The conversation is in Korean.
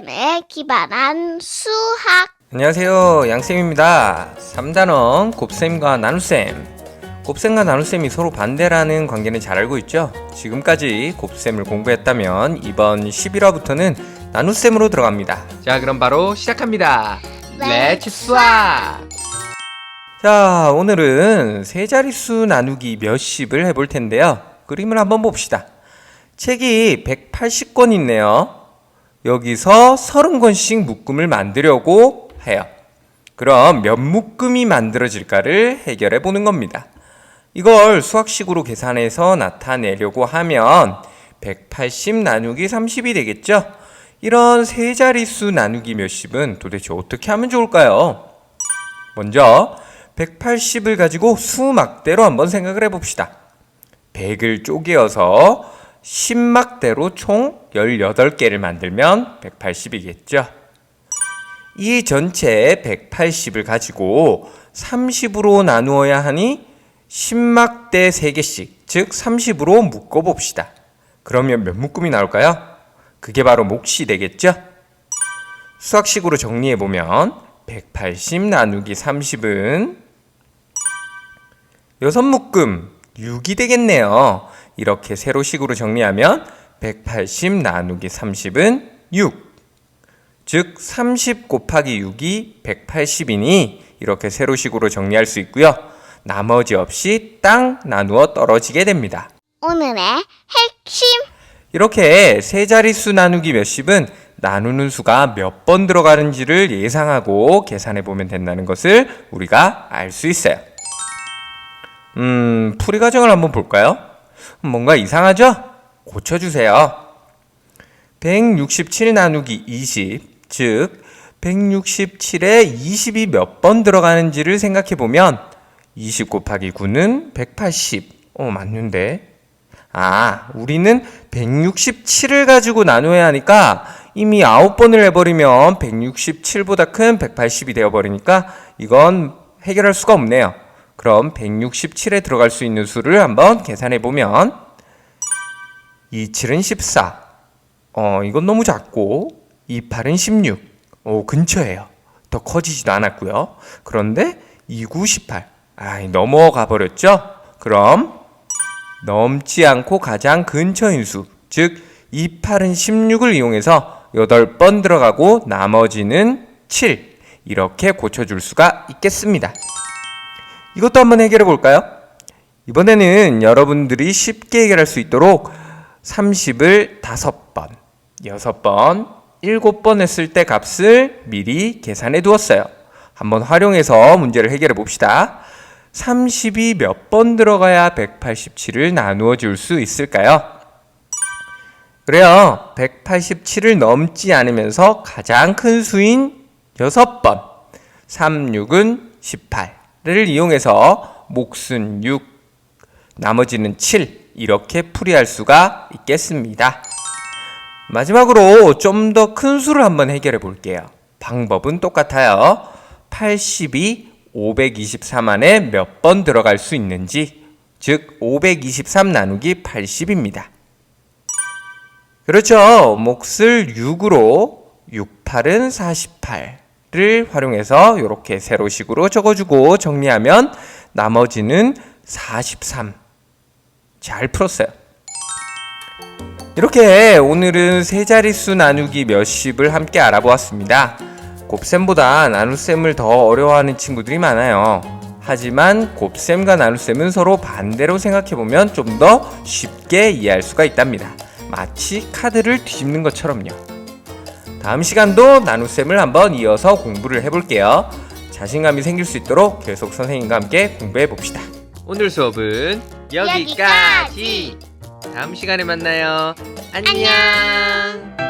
곱셈에 기반한 수학. 안녕하세요. 양쌤입니다. 3단원 곱셈과 나눗셈. 곱셈과 나눗셈이 서로 반대라는 관계는 잘 알고 있죠? 지금까지 곱셈을 공부했다면 이번 11화부터는 나눗셈으로 들어갑니다. 자 그럼 바로 시작합니다. Let's swap. 자 오늘은 세 자릿수 나누기 몇십을 해볼 텐데요. 그림을 한번 봅시다. 책이 180권 있네요 여기서 30권씩 묶음을 만들려고 해요. 그럼 몇 묶음이 만들어질까를 해결해 보는 겁니다. 이걸 수학식으로 계산해서 나타내려고 하면 180 나누기 30이 되겠죠? 이런 세 자릿수 나누기 몇십은 도대체 어떻게 하면 좋을까요? 먼저 180을 가지고 수막대로 한번 생각을 해봅시다. 100을 쪼개어서 10막대로 총 18개를 만들면 180이겠죠. 이 전체 180을 가지고 30으로 나누어야 하니 10막대 3개씩, 즉 30으로 묶어 봅시다. 그러면 몇 묶음이 나올까요? 그게 바로 몫이 되겠죠? 수학식으로 정리해 보면 180 나누기 30은 6묶음 6이 되겠네요. 이렇게 세로식으로 정리하면 180 나누기 30은 6. 즉, 30 곱하기 6이 180이니 이렇게 세로식으로 정리할 수 있고요. 나머지 없이 땅 나누어 떨어지게 됩니다. 오늘의 핵심. 이렇게 세 자릿수 나누기 몇십은 나누는 수가 몇 번 들어가는지를 예상하고 계산해 보면 된다는 것을 우리가 알 수 있어요. 음, 풀이 과정을 한번 볼까요? 뭔가 이상하죠? 고쳐주세요. 167 나누기 20, 즉 167에 20이 몇 번 들어가는지를 생각해 보면 20 곱하기 9는 180. 어, 맞는데. 아, 우리는 167을 가지고 나눠야 하니까 이미 9번을 해버리면 167보다 큰 180이 되어버리니까 이건 해결할 수가 없네요. 그럼 167에 들어갈 수 있는 수를 한번 계산해 보면 27은 14. 어, 이건 너무 작고 28은 16. 오, 근처에요. 더 커지지도 않았고요. 그런데 29, 18. 아, 넘어가 버렸죠? 그럼 넘지 않고 가장 근처인 수, 즉 28은 16을 이용해서 8번 들어가고 나머지는 7. 이렇게 고쳐줄 수가 있겠습니다. 이것도 한번 해결해 볼까요? 이번에는 여러분들이 쉽게 해결할 수 있도록 30을 5번, 6번, 7번 했을 때 값을 미리 계산해 두었어요. 한번 활용해서 문제를 해결해 봅시다. 30이 몇 번 들어가야 187을 나누어 줄 수 있을까요? 그래요. 187을 넘지 않으면서 가장 큰 수인 6번. 3, 6은 18 을 이용해서 몫은 6, 나머지는 7. 이렇게 풀이할 수가 있겠습니다. 마지막으로 좀 더 큰 수를 한번 해결해 볼게요. 방법은 똑같아요. 80이 523 안에 몇 번 들어갈 수 있는지, 즉 523 나누기 80입니다. 그렇죠. 몫을 6으로 68은 48 를 활용해서 이렇게 세로식으로 적어주고 정리하면 나머지는 43. 잘 풀었어요. 이렇게 오늘은 세 자릿수 나누기 몇십을 함께 알아보았습니다. 곱셈보다 나눗셈을 더 어려워하는 친구들이 많아요. 하지만 곱셈과 나눗셈은 서로 반대로 생각해보면 좀 더 쉽게 이해할 수가 있답니다. 마치 카드를 뒤집는 것처럼요. 다음 시간도 나눗셈을 한번 이어서 공부를 해볼게요. 자신감이 생길 수 있도록 계속 선생님과 함께 공부해 봅시다. 오늘 수업은 여기까지. 다음 시간에 만나요. 안녕.